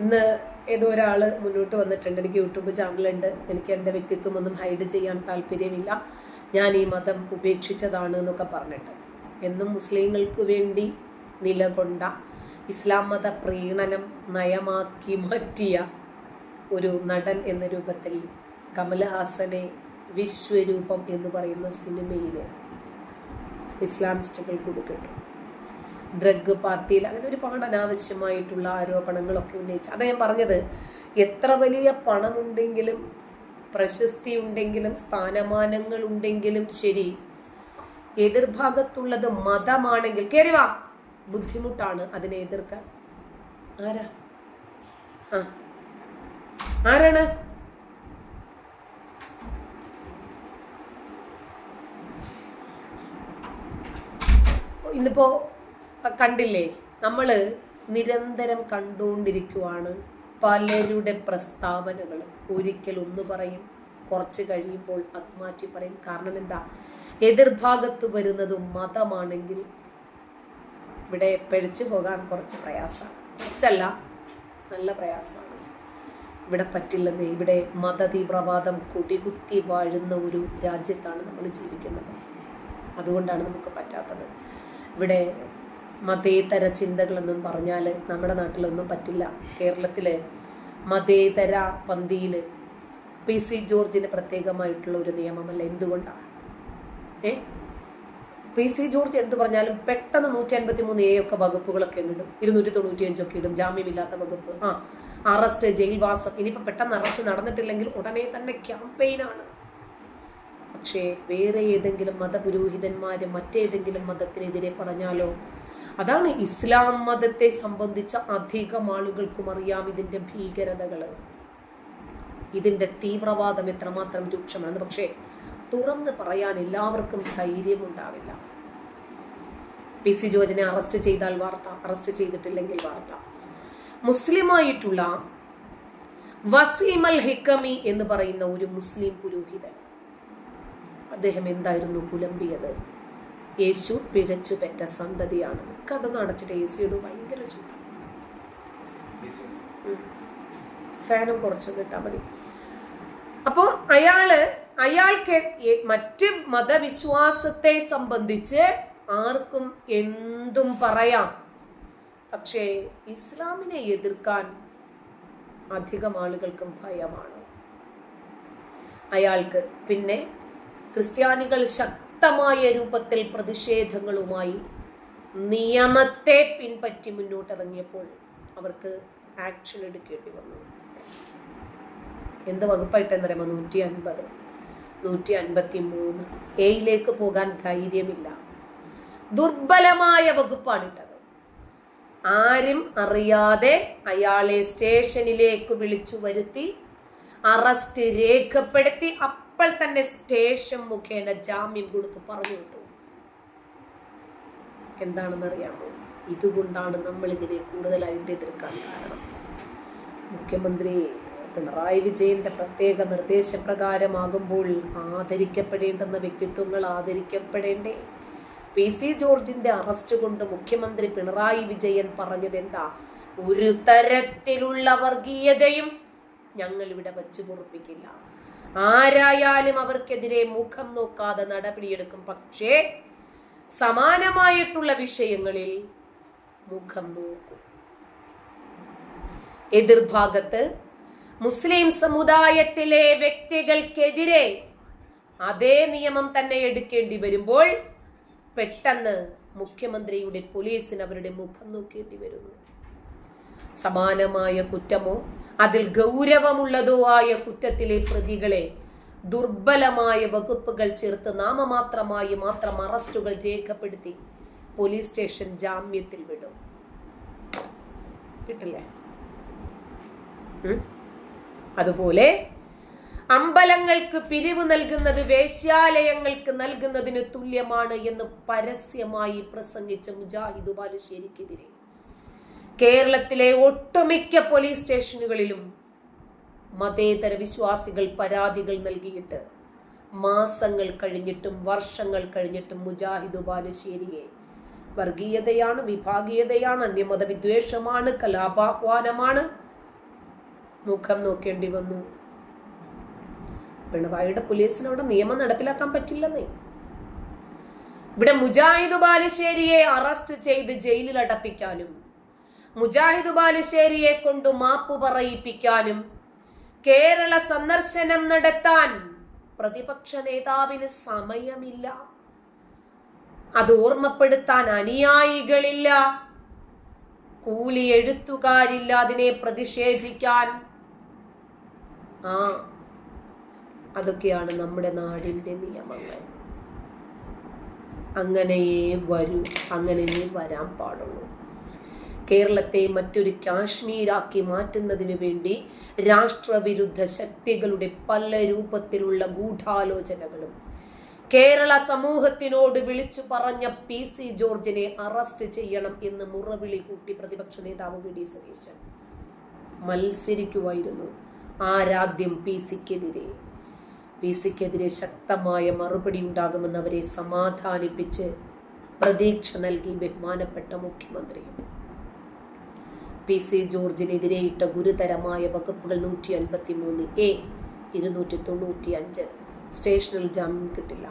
ഇന്ന് ഏതോ ഒരാൾ മുന്നോട്ട് വന്നിട്ടുണ്ട്. എനിക്ക് യൂട്യൂബ് ചാനലുണ്ട്. എനിക്ക് എന്റെ വ്യക്തിത്വം ഒന്നും ഹൈഡ് ചെയ്യാൻ താല്പര്യമില്ല. ഞാൻ ഈ മതം ഉപേക്ഷിച്ചതാണ് എന്നൊക്കെ പറഞ്ഞിട്ട്. എന്നും മുസ്ലിങ്ങൾക്ക് വേണ്ടി നിലകൊണ്ട ഇസ്ലാം മത പ്രീണനം നയമാക്കി മാറ്റിയ ഒരു നടൻ എന്ന രൂപത്തിൽ കമൽഹാസനെ വിശ്വരൂപം എന്ന് പറയുന്ന സിനിമയിൽ ഇസ്ലാമിസ്റ്റുകൾ കൊടുക്കിട്ടു ഡ്രഗ് പാർട്ടിയിൽ അങ്ങനെ ഒരുപാട് അനാവശ്യമായിട്ടുള്ള ആരോപണങ്ങളൊക്കെ ഉന്നയിച്ചു അതാ ഞാൻ പറഞ്ഞത്. എത്ര വലിയ പണമുണ്ടെങ്കിലും പ്രശസ്തി ഉണ്ടെങ്കിലും സ്ഥാനമാനങ്ങൾ ഉണ്ടെങ്കിലും ശരി എതിർഭാഗത്തുള്ളത് മതമാണെങ്കിൽ വാ ബുദ്ധിമുട്ടാണ് അതിനെ എതിർക്കാൻ. ആരാ? ആ. ആരാണ്? ഇന്നിപ്പോ കണ്ടില്ലേ? നമ്മൾ നിരന്തരം കണ്ടുകൊണ്ടിരിക്കുവാണ് പലരുടെ പ്രസ്താവനകൾ. ഒരിക്കൽ ഒന്ന് പറയും കുറച്ച് കഴിയുമ്പോൾ അത് മാറ്റി പറയും. കാരണം എന്താ? എതിർഭാഗത്ത് വരുന്നത് മതമാണെങ്കിൽ ഇവിടെ പിഴച്ചു പോകാൻ കുറച്ച് പ്രയാസമാണ്. കുറച്ചല്ല നല്ല പ്രയാസമാണ്. ഇവിടെ പറ്റില്ലെന്ന് ഇവിടെ മത തീവ്രവാദം കുടികുത്തി വാഴുന്ന ഒരു രാജ്യത്താണ് നമ്മൾ ജീവിക്കുന്നത്. അതുകൊണ്ടാണ് നമുക്ക് പറ്റാത്തത്. ഇവിടെ മതേതര ചിന്തകളെന്നും പറഞ്ഞാൽ നമ്മുടെ നാട്ടിലൊന്നും പറ്റില്ല. കേരളത്തിൽ മതേതര പന്തിയിൽ പി സി ജോർജിന് പ്രത്യേകമായിട്ടുള്ള ഒരു നിയമമല്ല. എന്തുകൊണ്ടാണ് ഏ? പി സി ജോർജ് എന്ത് പറഞ്ഞാലും പെട്ടെന്ന് നൂറ്റി അൻപത്തി മൂന്ന് എ ഒക്കെ വകുപ്പുകളൊക്കെ ഇടും. ഇരുന്നൂറ്റി തൊണ്ണൂറ്റി അഞ്ചൊക്കെ ഇടും. ജാമ്യമില്ലാത്ത വകുപ്പ്. ആ അറസ്റ്റ് ജയിൽവാസം. ഇനിയിപ്പോൾ പെട്ടെന്ന് അറസ്റ്റ് നടന്നിട്ടില്ലെങ്കിൽ ഉടനെ തന്നെ ക്യാമ്പയിനാണ്. പക്ഷേ വേറെ ഏതെങ്കിലും മതപുരോഹിതന്മാർ മറ്റേതെങ്കിലും മതത്തിനെതിരെ പറഞ്ഞാലോ അതാണ് ഇസ്ലാം മതത്തെ സംബന്ധിച്ച അധികം ആളുകൾക്കും അറിയാം ഇതിന്റെ ഭീകരതകൾ ഇതിന്റെ തീവ്രവാദം എത്രമാത്രം രൂക്ഷമാണ് പക്ഷേ തുറന്ന് പറയാൻ എല്ലാവർക്കും ധൈര്യമുണ്ടാവില്ല. പി സി ജോർജിനെ അറസ്റ്റ് ചെയ്താൽ വാർത്ത അറസ്റ്റ് ചെയ്തിട്ടില്ലെങ്കിൽ വാർത്ത. മുസ്ലിമായിട്ടുള്ള വസീം അൽ ഹിക്കമി എന്ന് പറയുന്ന ഒരു മുസ്ലിം പുരോഹിതൻ. അദ്ദേഹം എന്തായിരുന്നു പുലമ്പിയത്? യേശു പിഴച്ചു പെറ്റ സന്തതിയാണ്. കഥ നടച്ചിട്ട് എ സിയോട് ഭയങ്കര ചൂട് ഫാനും കുറച്ചു കിട്ടാ മതി. അപ്പോൾ അയാൾ അയാൾക്ക് മറ്റ് മതവിശ്വാസത്തെ സംബന്ധിച്ച് ആർക്കും എന്തും പറയാം. പക്ഷേ ഇസ്ലാമിനെ എതിർക്കാൻ അധികം ആളുകൾക്കും ഭയമാണ്. അയാൾക്ക് പിന്നെ ക്രിസ്ത്യാനികൾ ശക്തമായ രൂപത്തിൽ പ്രതിഷേധങ്ങളുമായി നിയമത്തെ പിൻപറ്റി മുന്നോട്ടിറങ്ങിയപ്പോൾ അവർക്ക് ആക്ഷൻ എടുക്കേണ്ടി വന്നു. എന്ത് വകുപ്പായിട്ട് എന്നറിയാമോ നൂറ്റി അൻപത് നൂറ്റി അൻപത്തി മൂന്ന് എയിലേക്ക് പോകാൻ ധൈര്യമില്ല. ദുർബലമായ വകുപ്പാണിട്ടത്. ആരും അറിയാതെ അയാളെ സ്റ്റേഷനിലേക്ക് വിളിച്ചു വരുത്തി അറസ്റ്റ് രേഖപ്പെടുത്തി അപ്പോൾ തന്നെ സ്റ്റേഷൻ മുഖേന ജാമ്യം കൊടുത്ത് പറഞ്ഞു വിട്ടു. എന്താണെന്ന് അറിയാമോ ഇതുകൊണ്ടാണ് നമ്മൾ ഇതിനെ കൂടുതലായിട്ട് എതിർക്കാൻ കാരണം. മുഖ്യമന്ത്രി പിണറായി വിജയന്റെ പ്രത്യേക നിർദ്ദേശപ്രകാരമാകുമ്പോൾ ആദരിക്കപ്പെടേണ്ടുന്ന വ്യക്തിത്വങ്ങൾ ആദരിക്കപ്പെടേണ്ടേ? പി സി ജോർജിന്റെ അറസ്റ്റ് കൊണ്ട് മുഖ്യമന്ത്രി പിണറായി വിജയൻ പറഞ്ഞത് എന്താ ഒരു തരത്തിലുള്ള വർഗീയതയും ഞങ്ങൾ ഇവിടെ വച്ചു പൊറുപ്പിക്കില്ല. ആരായാലും അവർക്കെതിരെ മുഖം നോക്കാതെ നടപടിയെടുക്കും. പക്ഷേ സമാനമായിട്ടുള്ള വിഷയങ്ങളിൽ മുഖം നോക്കും. എതിർഭാഗത്ത് മുസ്ലിം സമുദായത്തിലെ വ്യക്തികൾക്കെതിരെ അതേ നിയമം തന്നെ എടുക്കേണ്ടി വരുമ്പോൾ പെട്ടെന്ന് മുഖ്യമന്ത്രിയുടെ പോലീസിന് അവരുടെ മുഖം നോക്കേണ്ടി വരുന്നു. സമാനമായ കുറ്റമോ അതിൽ ഗൗരവമുള്ളതോ ആയ കുറ്റത്തിലെ പ്രതികളെ ദുർബലമായ വകുപ്പുകൾ ചേർത്ത് നാമമാത്രമായി മാത്രം അറസ്റ്റുകൾ രേഖപ്പെടുത്തി പോലീസ് സ്റ്റേഷൻ ജാമ്യത്തിൽ വിടും. കിട്ടില്ലേ? അതുപോലെ അമ്പലങ്ങൾക്ക് പിരിവ് നൽകുന്നത് വേശ്യാലയങ്ങൾക്ക് നൽകുന്നതിന് തുല്യമാണ് എന്ന് പരസ്യമായി പ്രസംഗിച്ച മുജാഹിദ് ബാലുശ്ശേരിക്കെതിരെ. കേരളത്തിലെ ഒട്ടുമിക്ക പോലീസ് സ്റ്റേഷനുകളിലും മതേതര വിശ്വാസികൾ പരാതികൾ നൽകിയിട്ട് മാസങ്ങൾ കഴിഞ്ഞിട്ടും വർഷങ്ങൾ കഴിഞ്ഞിട്ടും മുജാഹിദ് ബാലുശ്ശേരിയെ വർഗീയതയാണ് വിഭാഗീയതയാണ് അന്യമത വിദ്വേഷമാണ് കലാപാഹ്വാനമാണ്. മുഖം നോക്കേണ്ടി വന്നു. പിണറായിയുടെ പോലീസിന് അവിടെ നിയമം നടപ്പിലാക്കാൻ പറ്റില്ലെന്നേ. ഇവിടെ മുജാഹിദ് ബാലുശ്ശേരിയെ അറസ്റ്റ് ചെയ്ത് ജയിലിൽ അടപ്പിക്കാനും മുജാഹിദ് ബാലുശ്ശേരിയെ കൊണ്ട് മാപ്പ് പറയിപ്പിക്കാനും കേരള സന്ദർശനം നടത്താൻ പ്രതിപക്ഷ നേതാവിന് സമയമില്ല. അത് ഓർമ്മപ്പെടുത്താൻ അനുയായികളില്ല. കൂലി എഴുത്തുകാരില്ല അതിനെ പ്രതിഷേധിക്കാൻ. ആ അതൊക്കെയാണ് നമ്മുടെ നാടിന്റെ നിയമങ്ങൾ. അങ്ങനെയേ വരൂ അങ്ങനെയേ വരാൻ പാടുള്ളൂ. കേരളത്തെ മറ്റൊരു കാശ്മീരാക്കി മാറ്റുന്നതിനു വേണ്ടി രാഷ്ട്രവിരുദ്ധ ശക്തികളുടെ പല രൂപത്തിലുള്ള ഗൂഢാലോചനകളും. കേരള സമൂഹത്തിനോട് വിളിച്ചു പറഞ്ഞ പി സി ജോർജിനെ അറസ്റ്റ് ചെയ്യണം എന്ന് മുറവിളി കൂട്ടി പ്രതിപക്ഷ നേതാവ് വി ഡി സുരേശൻ. മത്സരിക്കുമായിരുന്നു ആരാദ്യം പി സിക്കെതിരെ. പി സിക്കെതിരെ ശക്തമായ മറുപടി ഉണ്ടാകുമെന്ന് അവരെ സമാധാനിപ്പിച്ച് പ്രതീക്ഷ നൽകി ബഹുമാനപ്പെട്ട മുഖ്യമന്ത്രിയും പി സി ജോർജിനെതിരെ ഇട്ട ഗുരുതരമായ വകുപ്പുകൾ നൂറ്റി അൻപത്തി മൂന്ന് എ ഇരുന്നൂറ്റി തൊണ്ണൂറ്റി അഞ്ച് സ്റ്റേഷനിൽ ജാമ്യം കിട്ടില്ല.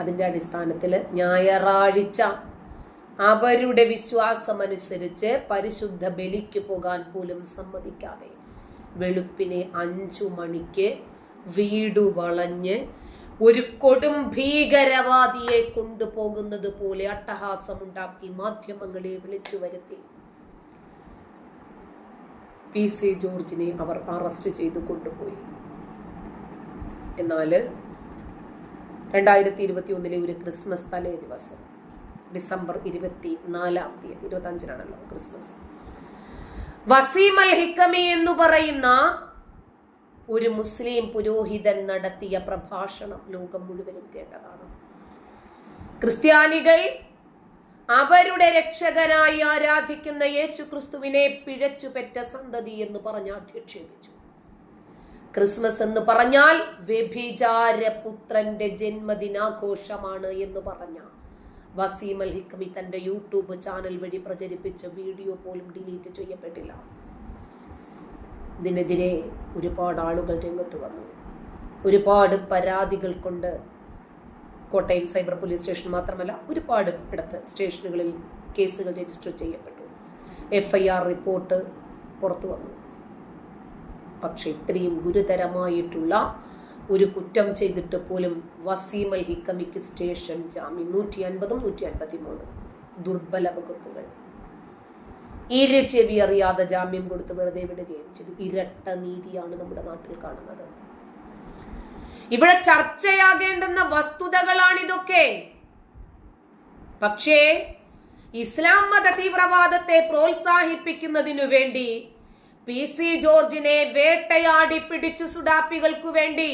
അതിന്റെ അടിസ്ഥാനത്തിൽ ഞായറാഴ്ച അവരുടെ വിശ്വാസമനുസരിച്ച് പരിശുദ്ധ ബലിക്ക് പോകാൻ പോലും സമ്മതിക്കാതെ വെളുപ്പിനെ അഞ്ചു മണിക്ക് വീടു വളഞ്ഞ് ഒരു കൊടും ഭീകരവാദിയെ കൊണ്ടുപോകുന്നത് പോലെ അട്ടഹാസമുണ്ടാക്കി മാധ്യമങ്ങളെ വിളിച്ചു വരുത്തി. പി സി ജോർജിനെ അവർ അറസ്റ്റ് ചെയ്തു കൊണ്ടുപോയി. എന്നാൽ രണ്ടായിരത്തി ഇരുപത്തി ഒന്നിലെ ഒരു ക്രിസ്മസ് തലേ ദിവസം ഡിസംബർ ഇരുപത്തി നാലാം തീയതി ഇരുപത്തി അഞ്ചിനാണല്ലോ ക്രിസ്മസ്. വസീം അൽ ഹിക്കമി എന്ന് പറയുന്ന ഒരു മുസ്ലിം പുരോഹിതൻ നടത്തിയ പ്രഭാഷണം ലോകം മുഴുവനും കേട്ടതാണ്. ക്രിസ്ത്യാനികൾ അവരുടെ രക്ഷകനായി ആരാധിക്കുന്ന യേശു ക്രിസ്തുവിനെ പിഴച്ചുപെറ്റ സന്തതി എന്ന് പറഞ്ഞ് അധിക്ഷേപിച്ചു. ക്രിസ്മസ് എന്ന് പറഞ്ഞാൽ വ്യഭിചാരപുത്രന്റെ ജന്മദിനാഘോഷമാണ് എന്ന് പറഞ്ഞ വസീം അൽ ഹിക്കമി തന്റെ യൂട്യൂബ് ചാനൽ വഴി പ്രചരിപ്പിച്ച വീഡിയോ പോലും ഡിലീറ്റ് ചെയ്യപ്പെട്ടില്ല. ഇതിനെതിരെ ഒരുപാട് ആളുകൾ രംഗത്ത് വന്നു. ഒരുപാട് പരാതികൾ കൊണ്ട് കോട്ടയം സൈബർ പോലീസ് സ്റ്റേഷൻ മാത്രമല്ല ഒരുപാട് ഇടത്ത് സ്റ്റേഷനുകളിൽ കേസുകൾ രജിസ്റ്റർ ചെയ്യപ്പെട്ടു. എഫ് ഐ ആർ റിപ്പോർട്ട് പുറത്തു വന്നു. പക്ഷെ ഇത്രയും ഗുരുതരമായിട്ടുള്ള ഒരു കുറ്റം ചെയ്തിട്ട് പോലും വസീമൽ ഹിക്കമിക്ക് സ്റ്റേഷൻ ജാമ്യം നൂറ്റി അൻപതും നൂറ്റി അൻപത്തി മൂന്നും ദുർബല വകുപ്പുകൾ. ഇരു ചെവി അറിയാതെ ജാമ്യം കൊടുത്ത് വെറുതെ വിടുകയും ചെയ്തു. ഇരട്ട നീതിയാണ് നമ്മുടെ നാട്ടിൽ കാണുന്നത്. ഇവിടെ ചർച്ചയാകേണ്ടുന്ന വസ്തുതകളാണിതൊക്കെ. പക്ഷേ ഇസ്ലാം മത തീവ്രവാദത്തെ പ്രോത്സാഹിപ്പിക്കുന്നതിനു വേണ്ടി പി സി ജോർജിനെ വേട്ടയാടി പിടിച്ചു സുഡാപ്പികൾക്കു വേണ്ടി.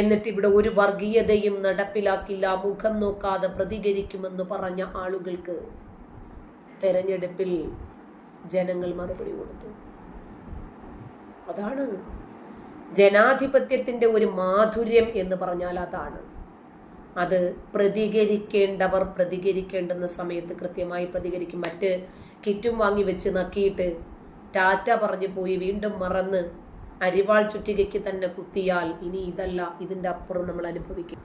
എന്നിട്ട് ഇവിടെ ഒരു വർഗീയതയും നടപ്പിലാക്കില്ല മുഖം നോക്കാതെ പ്രതികരിക്കുമെന്ന് പറഞ്ഞ ആളുകൾക്ക് തെരഞ്ഞെടുപ്പിൽ ജനങ്ങൾ മറുപടി കൊടുത്തു. അതാണ് ജനാധിപത്യത്തിന്റെ ഒരു മാധുര്യം എന്ന് പറഞ്ഞാൽ അതാണ്. അത് പ്രതികരിക്കേണ്ടവർ പ്രതികരിക്കേണ്ടുന്ന സമയത്ത് കൃത്യമായി പ്രതികരിക്കും. മറ്റ് കിറ്റും വാങ്ങി വെച്ച് നക്കിയിട്ട് ടാറ്റ പറഞ്ഞു പോയി വീണ്ടും മറന്ന് അരിവാൾ ചുറ്റികയ്ക്ക് തന്നെ കുത്തിയാൽ ഇനി ഇതല്ല ഇതിന്റെ അപ്പുറം നമ്മൾ അനുഭവിക്കും.